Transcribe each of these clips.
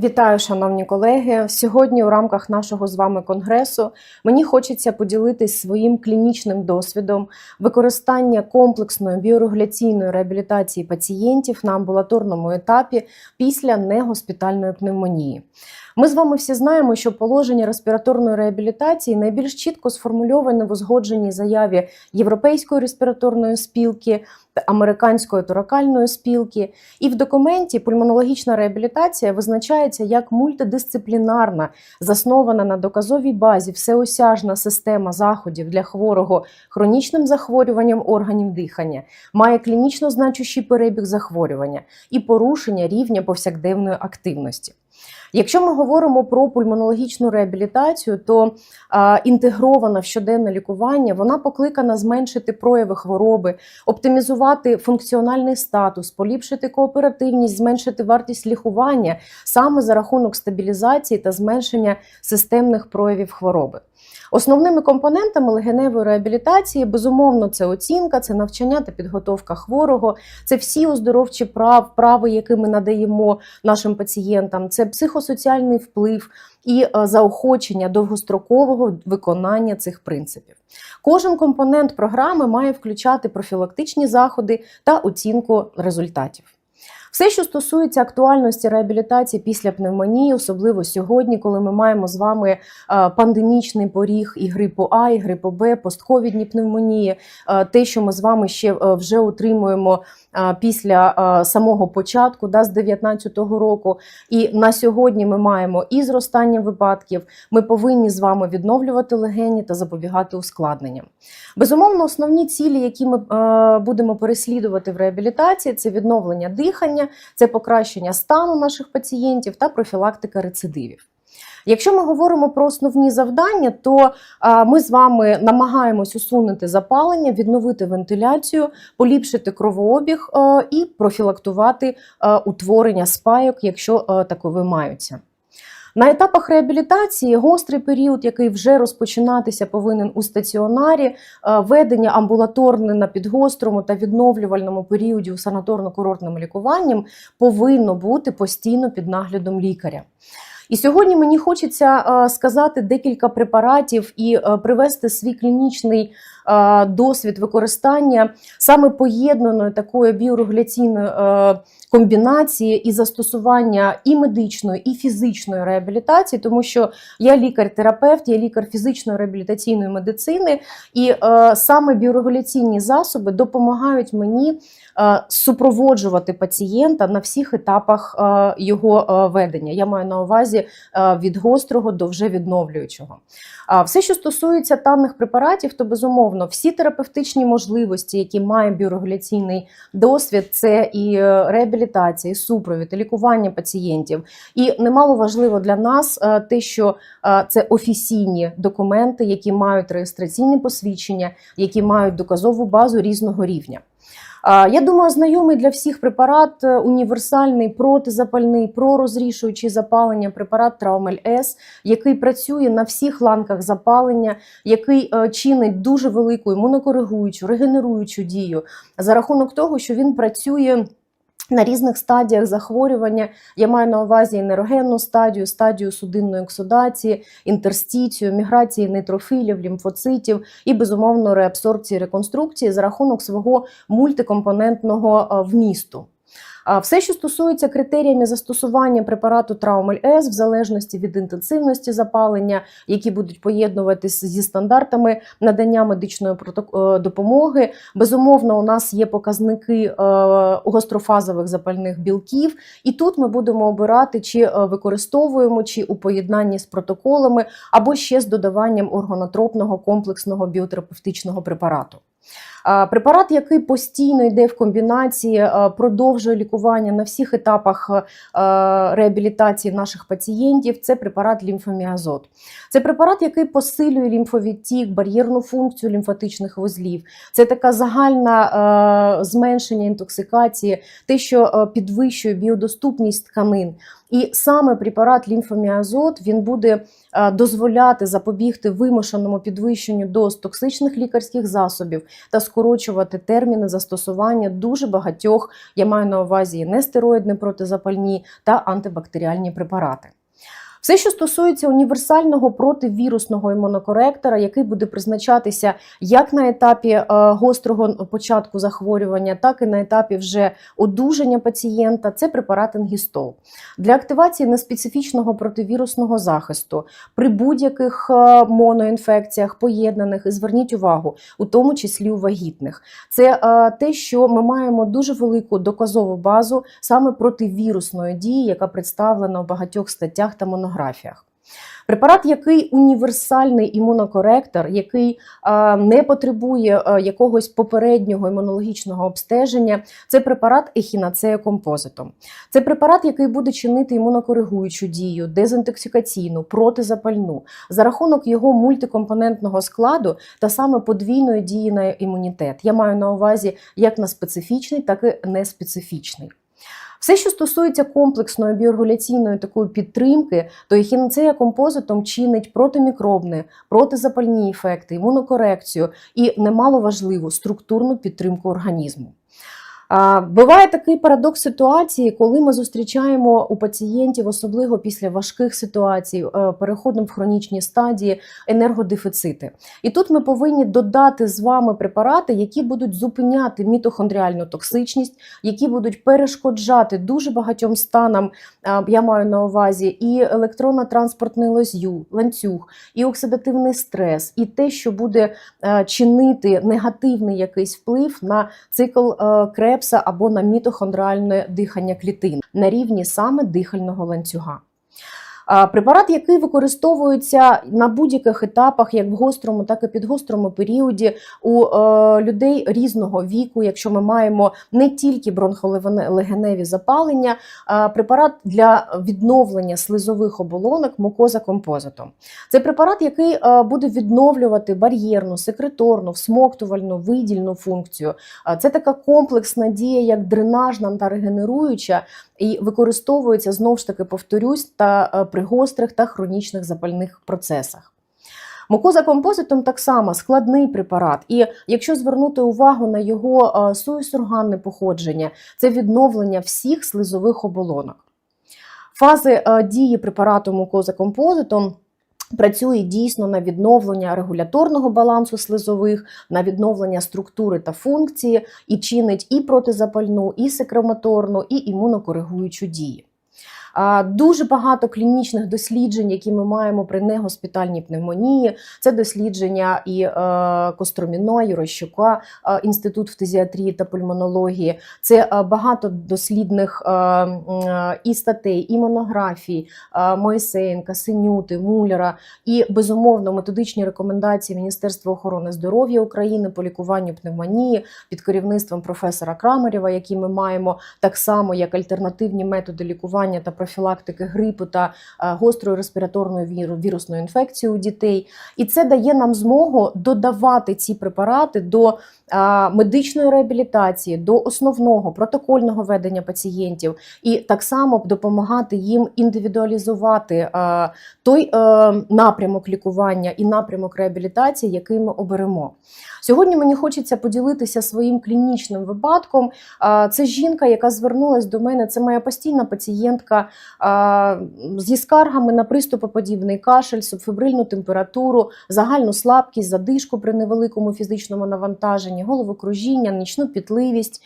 Вітаю, шановні колеги. Сьогодні, у рамках нашого з вами конгресу, мені хочеться поділитись своїм клінічним досвідом використання комплексної біорегуляційної реабілітації пацієнтів на амбулаторному етапі після негоспітальної пневмонії. Ми з вами всі знаємо, що положення респіраторної реабілітації найбільш чітко сформульоване в узгодженій заяві Європейської респіраторної спілки та Американської торакальної спілки. І в документі пульмонологічна реабілітація визначається як мультидисциплінарна, заснована на доказовій базі всеосяжна система заходів для хворого хронічним захворюванням органів дихання, має клінічно значущий перебіг захворювання і порушення рівня повсякденної активності. Якщо ми говоримо про пульмонологічну реабілітацію, то а, інтегрована в щоденне лікування вона покликана зменшити прояви хвороби, оптимізувати функціональний статус, поліпшити кооперативність, зменшити вартість лікування саме за рахунок стабілізації та зменшення системних проявів хвороби. Основними компонентами легеневої реабілітації безумовно це оцінка, це навчання та підготовка хворого, це всі оздоровчі прав, вправи, які ми надаємо нашим пацієнтам, це психосоціальний вплив і е, заохочення довгострокового виконання цих принципів. Кожен компонент програми має включати профілактичні заходи та оцінку результатів. Все, що стосується актуальності реабілітації після пневмонії, особливо сьогодні, коли ми маємо з вами е, пандемічний поріг і грипу А, і грипу Б, постковідні пневмонії, е, те, що ми з вами ще е, вже отримуємо після самого початку, да, з 2019 року. І на сьогодні ми маємо і зростання випадків. Ми повинні з вами відновлювати легені та запобігати ускладненням. Безумовно, основні цілі, які ми будемо переслідувати в реабілітації, це відновлення дихання, це покращення стану наших пацієнтів та профілактика рецидивів. Якщо ми говоримо про основні завдання, то ми з вами намагаємось усунути запалення, відновити вентиляцію, поліпшити кровообіг і профілактувати утворення спайок, якщо такові маються. На етапах реабілітації гострий період, який вже розпочинатися повинен у стаціонарі, ведення амбулаторне на підгострому та відновлювальному періоді у санаторно-курортним лікуванням повинно бути постійно під наглядом лікаря. І сьогодні мені хочеться сказати декілька препаратів і привести свій клінічний досвід використання саме поєднаної такої біорегуляційної комбінації і застосування і медичної, і фізичної реабілітації, тому що я лікар-терапевт, я лікар фізичної реабілітаційної медицини, і саме біорегуляційні засоби допомагають мені супроводжувати пацієнта на всіх етапах його ведення. Я маю на увазі від гострого до вже відновлюючого. Все, що стосується танних препаратів, то безумовно всі терапевтичні можливості, які має біорегуляційний досвід, це і реабілітація, і супровід, лікування пацієнтів. І немало важливо для нас те, що це офіційні документи, які мають реєстраційні посвідчення, які мають доказову базу різного рівня. Я думаю, знайомий для всіх препарат е, універсальний протизапальний, пророзрішуючий запалення препарат Траумель С, який працює на всіх ланках запалення, який е, чинить дуже велику імунокоригуючу, регенеруючу дію за рахунок того, що він працює. На різних стадіях захворювання я маю на увазі нейрогенну стадію, стадію судинної ексудації, інтерстицію, міграції нейтрофілів, лімфоцитів і безумовно реабсорбції реконструкції за рахунок свого мультикомпонентного вмісту. Все, що стосується критеріями застосування препарату Траумель С, в залежності від інтенсивності запалення, які будуть поєднуватися зі стандартами надання медичної допомоги. Безумовно, у нас є показники гострофазових запальних білків, і тут ми будемо обирати, чи використовуємо, чи у поєднанні з протоколами, або ще з додаванням органотропного комплексного біотерапевтичного препарату. Препарат, який постійно йде в комбінації, продовжує лікування на всіх етапах реабілітації наших пацієнтів. Це препарат лімфоміазот. Це препарат, який посилює лімфовідтік, бар'єрну функцію лімфатичних вузлів. Це така загальна зменшення інтоксикації, те, що підвищує біодоступність тканин. І саме препарат лімфоміазот він буде е, дозволяти запобігти вимушеному підвищенню доз токсичних лікарських засобів та скорочувати терміни застосування дуже багатьох, я маю на увазі нестероїдні протизапальні та антибактеріальні препарати. Все, що стосується універсального противірусного імунокоректора, який буде призначатися як на етапі е, гострого початку захворювання, так і на етапі вже одужання пацієнта, це препарат Енгістол. Для активації неспецифічного противірусного захисту при будь-яких е, моноінфекціях поєднаних, і зверніть увагу, у тому числі у вагітних. Це е, те, що ми маємо дуже велику доказову базу саме противірусної дії, яка представлена у багатьох статтях та монографіях. Препарат, який універсальний імунокоректор, який е, не потребує е, якогось попереднього імунологічного обстеження, це препарат ехінацея композитом. Це препарат, який буде чинити імунокоригуючу дію, дезінтоксикаційну, протизапальну за рахунок його мультикомпонентного складу та саме подвійної дії на імунітет. Я маю на увазі як на специфічний, так і неспецифічний. Все, що стосується комплексної біорегуляційної такої підтримки, то ехінацея композитом чинить протимікробні, протизапальні ефекти, імунокорекцію і немало важливу структурну підтримку організму. Буває такий парадокс ситуації, коли ми зустрічаємо у пацієнтів, особливо після важких ситуацій, е, переходом в хронічні стадії енергодефіцити. І тут ми повинні додати з вами препарати, які будуть зупиняти мітохондріальну токсичність, які будуть перешкоджати дуже багатьом станам. Я маю на увазі і електронно-транспортний лозю, ланцюг, і оксидативний стрес, і те, що буде е, чинити негативний якийсь вплив на цикл е, крепса або на мітохондральне дихання клітин на рівні саме дихального ланцюга. Препарат, який використовується на будь-яких етапах, як в гострому, так і підгострому періоді у е, людей різного віку, якщо ми маємо не тільки бронхолегеневі запалення, препарат для відновлення слизових оболонок мукоза композитом. Це препарат, який е, буде відновлювати бар'єрну, секреторну, всмоктувальну, видільну функцію. Це така комплексна дія, як дренажна та регенеруюча, і використовується знову ж таки, повторюсь, та е, при гострих та хронічних запальних процесах. Мукоза композитом так само складний препарат, і якщо звернути увагу на його е, суїсурганне походження, це відновлення всіх слизових оболонок. Фази е, дії препарату мукоза композитом Працює дійсно на відновлення регуляторного балансу слизових, на відновлення структури та функції, і чинить і протизапальну, і секремоторну, і імунокоригуючу дії. Дуже багато клінічних досліджень, які ми маємо при негоспітальній пневмонії. Це дослідження і е, Костроміно, і Рощука, е, інститут фтизіатрії та пульмонології. Це е, багато дослідних і статей, і монографій Моїсеєнка, Синюти, Муляра, і безумовно методичні рекомендації Міністерства охорони здоров'я України по лікуванню пневмонії під керівництвом професора Крамарєва, які ми маємо так само як альтернативні методи лікування та профілактики грипу та е, гострої респіраторної вірусної інфекції у дітей. І це дає нам змогу додавати ці препарати до е, медичної реабілітації, до основного протокольного ведення пацієнтів, і так само допомагати їм індивідуалізувати е, той напрямок лікування і напрямок реабілітації, який ми оберемо. Сьогодні мені хочеться поділитися своїм клінічним випадком. Це жінка, яка звернулася до мене, це моя постійна пацієнтка зі скаргами на приступоподібний кашель, субфебрильну температуру, загальну слабкість, задишку при невеликому фізичному навантаженні, головокружіння, нічну пітливість.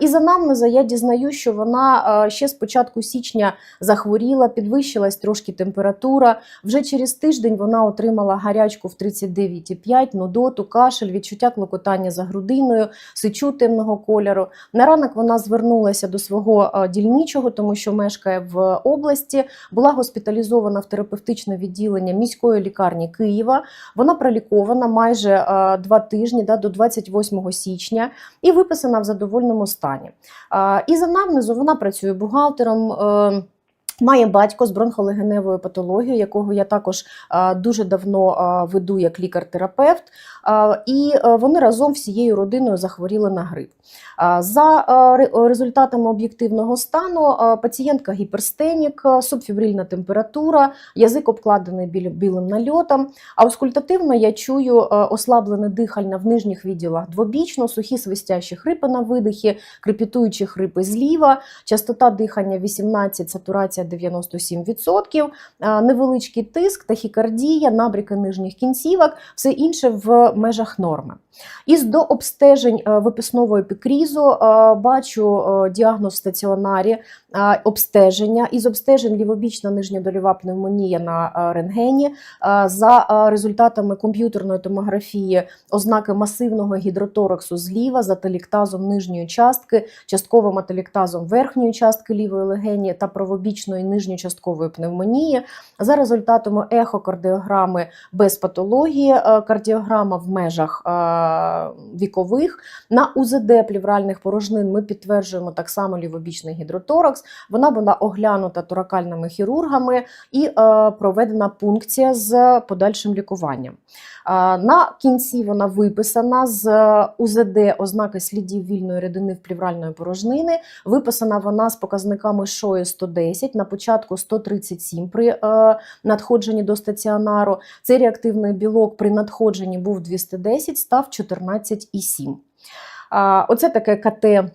І за намнеза я дізнаю, що вона ще з початку січня захворіла, підвищилась трошки температура. Вже через тиждень вона отримала гарячку в 39,5, нудоту, кашель, відчуття клокотання за грудиною, сичу темного кольору. На ранок вона звернулася до свого дільничого, тому що мешкає в області, була госпіталізована в терапевтичне відділення міської лікарні Києва. Вона пролікована майже два тижні да, до 28 січня і виписана в задовольному стані. І за намнезу вона працює бухгалтером. Е, Має батько з бронхолегеневою патологією, якого я також дуже давно веду як лікар-терапевт, і вони разом всією родиною захворіли на грип. За результатами об'єктивного стану пацієнтка гіперстенік, субфібрильна температура, язик обкладений білим нальотом. Аускультативно я чую ослаблене дихання в нижніх відділах двобічно, сухі свистящі хрипи на видихі, крепітуючі хрипи зліва, частота дихання 18, сатурація 97%, невеличкий тиск, тахікардія, набріки нижніх кінцівок, все інше в межах норми. Із до обстежень е, виписного епікрізу е, бачу е, діагноз в стаціонарі, обстеження. Із обстежень лівобічна нижньодольова пневмонія на рентгені. За результатами комп'ютерної томографії ознаки масивного гідротораксу зліва з ателіктазом нижньої частки, частковим ателіктазом верхньої частки лівої легені та правобічної нижньочасткової пневмонії. За результатами ехокардіограми без патології, кардіограма в межах вікових. На УЗД плівральних порожнин ми підтверджуємо так само лівобічний гідроторакс. Вона була оглянута торакальними хірургами і е, проведена пункція з подальшим лікуванням. А, На кінці вона виписана з е, УЗД ознаки слідів вільної рідини вплівральної порожнини. Виписана вона з показниками ШОЄ 110, на початку 137 при е, надходженні до стаціонару. Цей реактивний білок при надходженні був 210, став 14,7. Оце таке КТ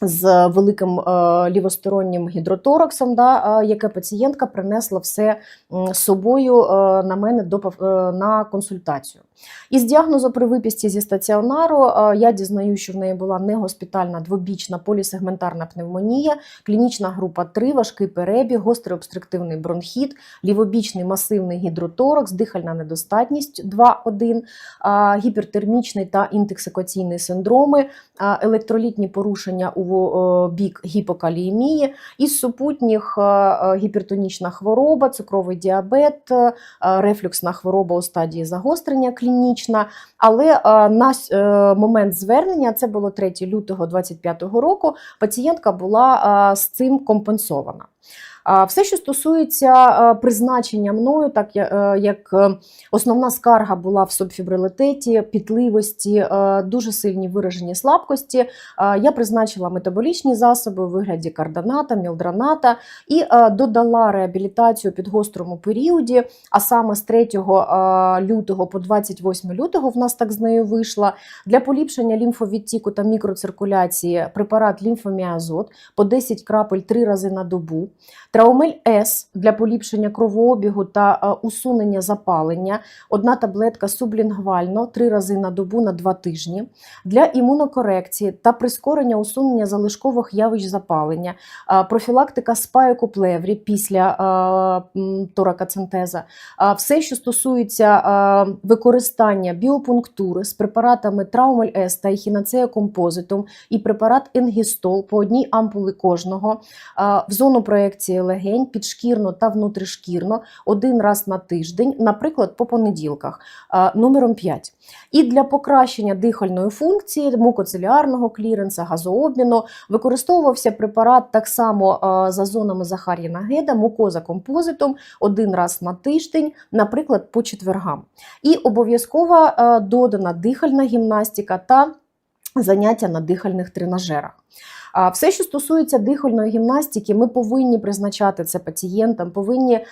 з великим е, лівостороннім гідротораксом, да, е, яке пацієнтка принесла все собою е, на мене до, на консультацію. Із діагнозу при виписці зі стаціонару е, я дізнаю, що в неї була негоспітальна двобічна полісегментарна пневмонія, клінічна група 3, важкий перебіг, гострий обструктивний бронхіт, лівобічний масивний гідроторакс, дихальна недостатність 2-1, гіпертермічний та інтоксикаційний синдроми, електролітні порушення у бік гіпокаліємії, із супутніх е, е, гіпертонічна хвороба, цукровий діабет, е, рефлюксна хвороба у стадії загострення клінічна. Але е, на е, момент звернення, це було 3 лютого 2025 року, пацієнтка була е, з цим компенсована. Все, що стосується е, призначення мною, так е, як е, основна скарга була в субфібрилитеті, пітливості, дуже сильні виражені слабкості, я призначила метаболічні засоби у вигляді карданата, мілдраната і додала реабілітацію під гострому періоді. А саме з 3 е, лютого по 28 лютого в нас так з нею вийшла для поліпшення лімфовідтіку та мікроциркуляції препарат лімфоміазот по 10 крапель 3 рази на добу. Траумель С для поліпшення кровообігу та е, усунення запалення. Одна таблетка сублінгвально 3 рази на добу на 2 тижні. Для імунокорекції та прискорення усунення залишкових явищ запалення. е, Профілактика спайкоплеврі після е, торакоцентеза. Все, що стосується використання біопунктури з препаратами Траумель С та ехінацея композитум і препарат Енгістол по одній ампули кожного в зону проекції легень підшкірно та внутрішкірно один раз на тиждень, наприклад, по понеділках, номером 5. І для покращення дихальної функції, мукоцеліарного кліренса, газообміну використовувався препарат так само за зонами Захар'їна Геда, мукоза композитом один раз на тиждень, наприклад, по четвергам. І обов'язково додана дихальна гімнастика та заняття на дихальних тренажерах. Все, що стосується дихальної гімнастики, ми повинні призначати це пацієнтам, повинні е,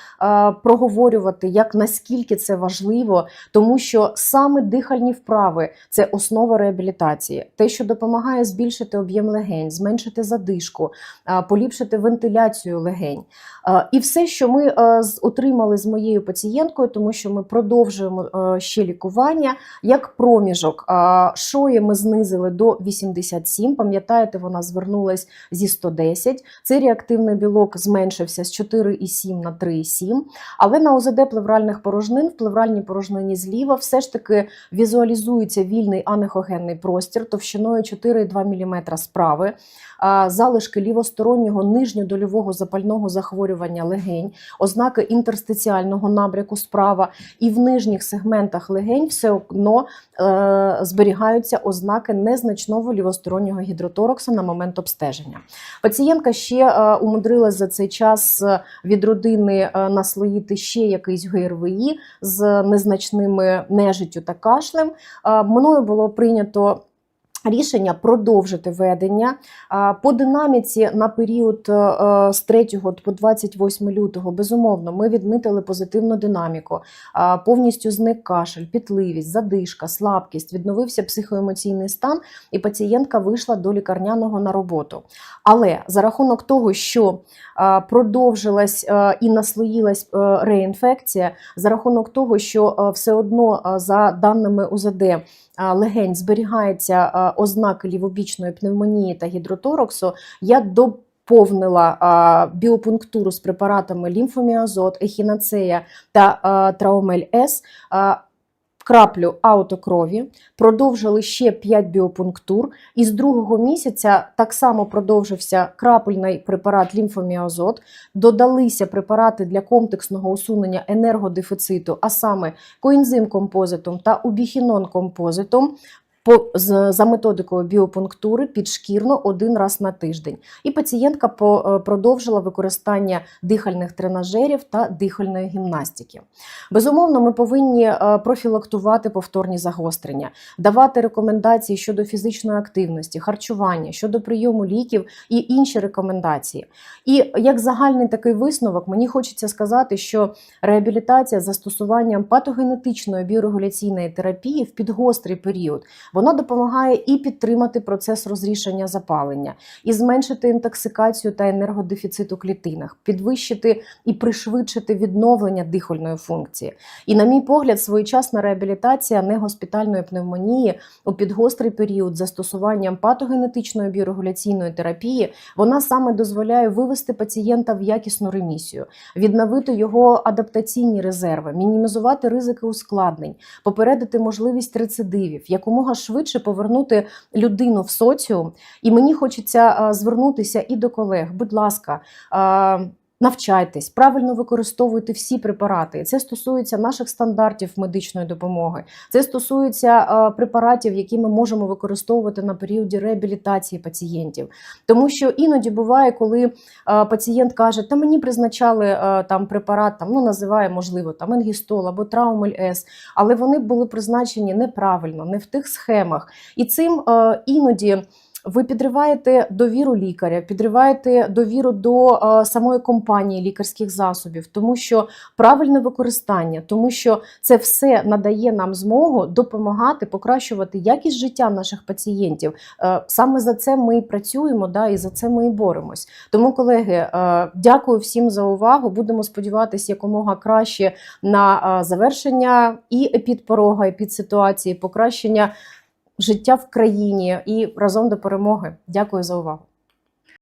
проговорювати, як наскільки це важливо, тому що саме дихальні вправи це основа реабілітації, те, що допомагає збільшити об'єм легень, зменшити задишку, е, поліпшити вентиляцію легень. Е, і все, що ми отримали з моєю пацієнткою, тому що ми продовжуємо ще лікування, як проміжок. Шої ми знизили до 87. Пам'ятаєте, вона звернулась зі 110. Цей реактивний білок зменшився з 4,7 на 3,7. Але на ОЗД плевральних порожнин, в плевральній порожнині зліва, все ж таки візуалізується вільний анехогенний простір товщиною 4,2 мм справи. Залишки лівостороннього нижньодольового запального захворювання легень, ознаки інтерстиціального набряку справа, і в нижніх сегментах легень все одно е, зберігаються ознаки незначного лівостороннього гідроторакса на момент обстеження. Пацієнтка ще е, умудрилась за цей час е, від родини е, наслоїти ще якийсь ГРВІ з незначними нежиттю та кашлем. Мною було прийнято. Рішення продовжити ведення по динаміці на період е, е, з 3 по 28 лютого. Безумовно, ми відмітили позитивну динаміку. Повністю зник кашель, пітливість, задишка, слабкість, відновився психоемоційний стан, і пацієнтка вийшла до лікарняного на роботу. Але за рахунок того, що продовжилась і наслоїлась е, реінфекція, за рахунок того, що все одно за даними УЗД легень зберігається ознаки лівобічної пневмонії та гідротороксу, я доповнила а, біопунктуру з препаратами лімфоміазот, ехінацея та а, траумель С. а, Краплю аутокрові, продовжили ще 5 біопунктур. І з другого місяця так само продовжився крапельний препарат лімфоміазот. Додалися препарати для комплексного усунення енергодефіциту, а саме коінзим композитом та убіхінон композитом. По, за методикою біопунктури підшкірно один раз на тиждень. І пацієнтка по, е, продовжила використання дихальних тренажерів та дихальної гімнастики. Безумовно, ми повинні е, профілактувати повторні загострення, давати рекомендації щодо фізичної активності, харчування, щодо прийому ліків і інші рекомендації. І як загальний такий висновок, мені хочеться сказати, що реабілітація застосуванням патогенетичної біорегуляційної терапії в підгострий період вона допомагає і підтримати процес розрішення запалення, і зменшити інтоксикацію та енергодефіцит у клітинах, підвищити і пришвидшити відновлення дихальної функції. І, на мій погляд, своєчасна реабілітація негоспітальної пневмонії у підгострий період застосуванням патогенетичної біорегуляційної терапії вона саме дозволяє вивести пацієнта в якісну ремісію, відновити його адаптаційні резерви, мінімізувати ризики ускладнень, попередити можливість рецидивів, якомога швидше повернути людину в соціум. І мені хочеться звернутися і до колег. Будь ласка. Навчайтесь, правильно використовуйте всі препарати. Це стосується наших стандартів медичної допомоги. Це стосується е, препаратів, які ми можемо використовувати на періоді реабілітації пацієнтів. Тому що іноді буває, коли е, пацієнт каже, та мені призначали е, там препарат, там ну називає можливо там енгістол або траумель С, але вони були призначені неправильно, не в тих схемах. І цим іноді. Ви підриваєте довіру лікаря, підриваєте довіру до е, самої компанії лікарських засобів, тому що правильне використання, тому що це все надає нам змогу допомагати покращувати якість життя наших пацієнтів. Е, саме за це ми і працюємо, да, і за це ми і боремось. Тому, колеги, е, дякую всім за увагу. Будемо сподіватися якомога краще на завершення і епідпорога, епідситуації, покращення життя в країні і разом до перемоги. Дякую за увагу.